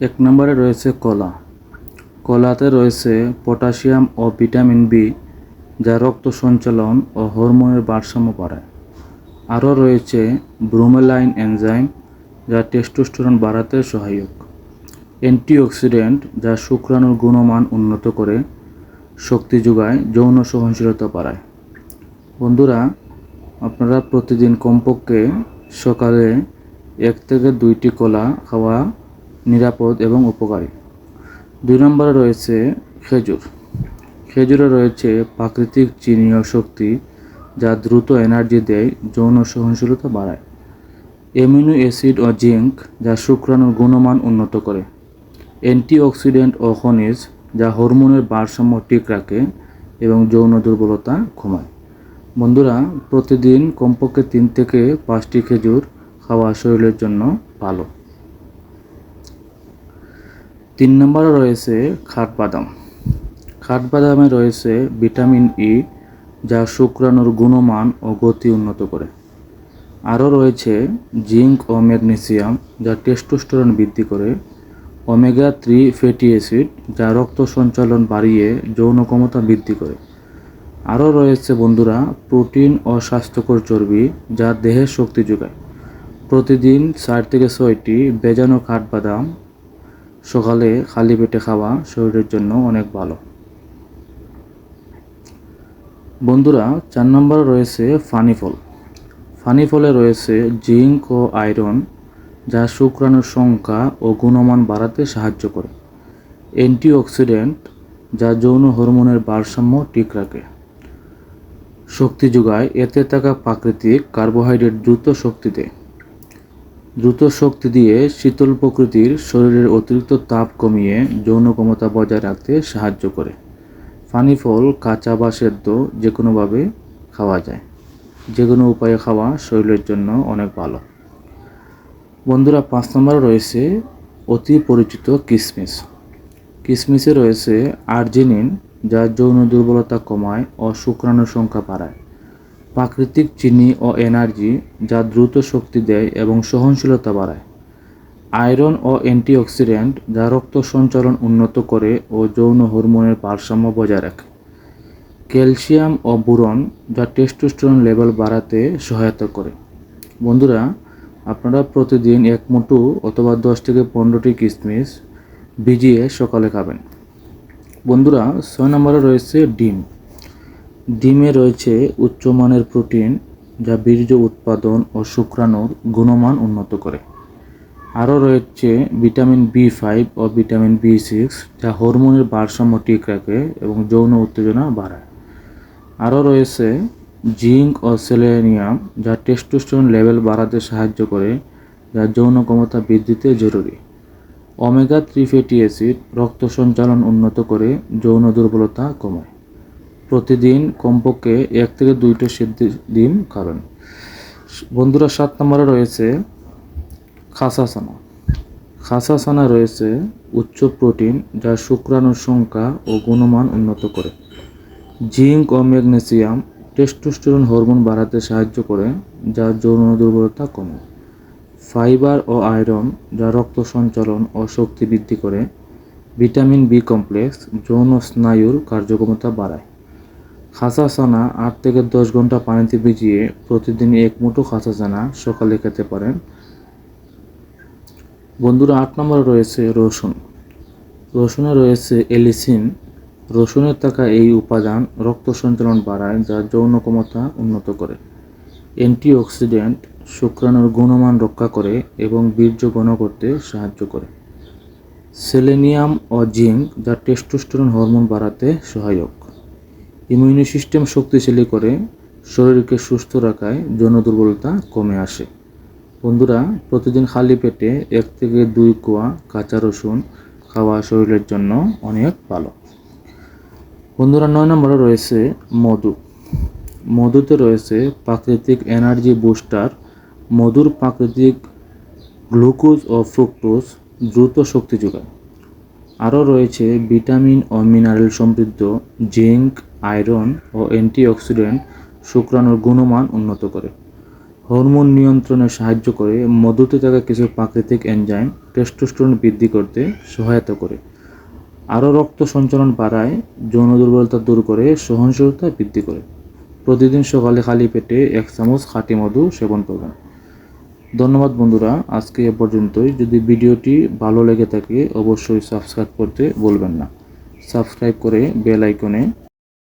এক নম্বরে রয়েছে কলা। কলাতে রয়েছে পটাশিয়াম ও ভিটামিন বি, যা রক্ত সঞ্চালন ও হরমোনের ভারসাম্য বাড়ায়। আরও রয়েছে ব্রোমেলাইন এনজাইম, যা টেস্টোস্টেরন বাড়াতে সহায়ক। অ্যান্টিঅক্সিডেন্ট, যা শুক্রাণুর গুণমান উন্নত করে শক্তি যোগায়, যৌন সহনশীলতা বাড়ায়। বন্ধুরা, আপনারা প্রতিদিন কমপক্ষে সকালে এক থেকে দুইটি কলা খাওয়া নিরাপদ এবং উপকারী। দুই নম্বরে রয়েছে খেজুর। খেজুরে রয়েছে প্রাকৃতিক চিনি ও শক্তি যা দ্রুত এনার্জি দেয়, যৌন সহনশীলতা বাড়ায়। অ্যামিনো অ্যাসিড ও জিঙ্ক যা শুক্রাণুর গুণমান উন্নত করে। অ্যান্টিঅক্সিডেন্ট ও খনিজ যা হরমোনের ভারসাম্য ঠিক রাখে এবং যৌন দুর্বলতা কমায়। বন্ধুরা, প্রতিদিন কমপক্ষে তিন থেকে পাঁচটি খেজুর খাওয়া শরীরের জন্য ভালো। তিন নম্বরে রয়েছে খাটবাদাম খাটবাদামে রয়েছে ভিটামিন ই যা শুক্রাণুর গুণমান ও গতি উন্নত করে। আরও রয়েছে জিঙ্ক ও ম্যাগনেসিয়াম, যা টেস্টোস্টেরন বৃদ্ধি করে। ওমেগা থ্রি ফ্যাটি অ্যাসিড, যা রক্ত সঞ্চালন বাড়িয়ে যৌন ক্ষমতা বৃদ্ধি করে। আরও রয়েছে বন্ধুরা প্রোটিন ও স্বাস্থ্যকর চর্বি, যা দেহের শক্তি যোগায়। প্রতিদিন চার থেকে ছয়টি বেজানো কাঠবাদাম সকালে খালি পেটে খাওয়া শরীরের জন্য অনেক ভালো। বন্ধুরা, চার নম্বরে রয়েছে ফানি ফল। ফানি ফলে রয়েছে জিঙ্ক ও আয়রন, যা শুক্রাণুর সংখ্যা ও গুণমান বাড়াতে সাহায্য করে। অ্যান্টিঅক্সিডেন্ট, যা যৌন হরমোনের ভারসাম্য ঠিক রাখে। শক্তি যোগায়, এতে থাকা প্রাকৃতিক কার্বোহাইড্রেট দ্রুত শক্তি দেয়। দ্রুত শক্তি দিয়ে শীতল প্রকৃতির শরীরের অতিরিক্ত তাপ কমিয়ে যৌন ক্ষমতা বজায় রাখতে সাহায্য করে। ফানি ফল, কাঁচা বা সেদ্ধ যে কোনোভাবে খাওয়া যায়। যে কোনো উপায়ে খাওয়া শরীরের জন্য অনেক ভালো। বন্ধুরা, পাঁচ নম্বরে রয়েছে অতি পরিচিত কিসমিস। কিসমিসে রয়েছে আর্জিনিন, যা যৌন দুর্বলতা কমায় ও শুক্রাণুর সংখ্যা বাড়ায়। প্রাকৃতিক চিনি ও এনার্জি যা দ্রুত শক্তি দেয় এবং সহনশীলতা বাড়ায়। আয়রন ও অ্যান্টিঅক্সিডেন্ট যা রক্ত সঞ্চালন উন্নত করে ও যৌন হরমোনের ভারসাম্য বজায় রাখে। ক্যালসিয়াম ও বুরন যা টেস্টোস্টেরন লেভেল বাড়াতে সহায়তা করে। বন্ধুরা, আপনারা প্রতিদিন এক মুঠো অথবা দশ থেকে পনেরোটি কিশমিশ ভিজিয়ে সকালে খাবেন। বন্ধুরা, ছয় নম্বরে রয়েছে ডিম। ডিমে রয়েছে উচ্চমানের প্রোটিন যা বীর্য উৎপাদন ও শুক্রাণুর গুণমান উন্নত করে। আরও রয়েছে ভিটামিন বি ফাইভ ও ভিটামিন বি সিক্স যা হরমোনের ভারসাম্য ঠিক রাখে এবং যৌন উত্তেজনা বাড়ায়। আরও রয়েছে জিঙ্ক ও সেলেনিয়াম যা টেস্টোস্টেরন লেভেল বাড়াতে সাহায্য করে, যা যৌন ক্ষমতা বৃদ্ধিতে জরুরি। ওমেগা থ্রি ফ্যাটি অ্যাসিড রক্ত সঞ্চালন উন্নত করে যৌন দুর্বলতা কমায়। প্রতিদিন কমপক্ষে এক থেকে দুইটা সিদ্ধ ডিম খাবেন। বন্ধুরা, সাত নম্বরে রয়েছে খাসাসানা। খাসাসানা রয়েছে উচ্চ প্রোটিন যা শুক্রাণুর সংখ্যা ও গুণমান উন্নত করে। জিঙ্ক ও ম্যাগনেসিয়াম টেস্টোস্টেরন হরমোন বাড়াতে সাহায্য করে, যা যৌন দুর্বলতা কমে ফাইবার ও আয়রন যা রক্ত সঞ্চালন ও শক্তি বৃদ্ধি করে। ভিটামিন বি কমপ্লেক্স যৌন স্নায়ুর কার্যক্ষমতা বাড়ায়। খাসা চানা আট থেকে দশ ঘণ্টা পানিতে ভিজিয়ে প্রতিদিন এক মুঠো খাসা চানা সকালে খেতে পারেন। বন্ধুরা, আট নম্বরে রয়েছে রসুন। রসুনে রয়েছে এলিসিন। রসুনের থাকা এই উপাদান রক্ত সঞ্চালন বাড়ায়, যা যৌন ক্ষমতা উন্নত করে। অ্যান্টিঅক্সিডেন্ট শুক্রাণুর গুণমান রক্ষা করে এবং বীর্য ঘন করতে সাহায্য করে। সেলেনিয়াম ও জিঙ্ক, যা টেস্টোস্টেরন হরমোন বাড়াতে সহায়ক। ইমিউনি সিস্টেম শক্তিশালী করে শরীরকে সুস্থ রাখায় যৌন দুর্বলতা কমে আসে। বন্ধুরা, প্রতিদিন খালি পেটে এক থেকে দুই কোয়া কাঁচা রসুন খাওয়া শরীরের জন্য অনেক ভালো। বন্ধুরা, নয় নম্বরে রয়েছে মধু। মধুতে রয়েছে প্রাকৃতিক এনার্জি বুস্টার। মধুর প্রাকৃতিক গ্লুকোজ ও ফ্রুক্টোজ দ্রুত শক্তি যোগায়। আরও রয়েছে ভিটামিন ও মিনারেল সমৃদ্ধ জিঙ্ক, আয়রন ও অ্যান্টিঅক্সিডেন্ট শুক্রাণুর গুণমান উন্নত করে। হরমোন নিয়ন্ত্রণে সাহায্য করে, মধুতে থাকা কিছু প্রাকৃতিক এনজাইম টেস্টোস্টেরন বৃদ্ধি করতে সহায়তা করে। আরও রক্ত সঞ্চালন বাড়ায়, যৌন দুর্বলতা দূর করে, সহনশীলতা বৃদ্ধি করে। প্রতিদিন সকালে খালি পেটে এক চামচ খাঁটি মধু সেবন করবেন। ধন্যবাদ বন্ধুরা, আজকে এ পর্যন্তই। যদি ভিডিওটি ভালো লেগে থাকে, অবশ্যই সাবস্ক্রাইব করতে বলবেন না। সাবস্ক্রাইব করে বেল আইকনে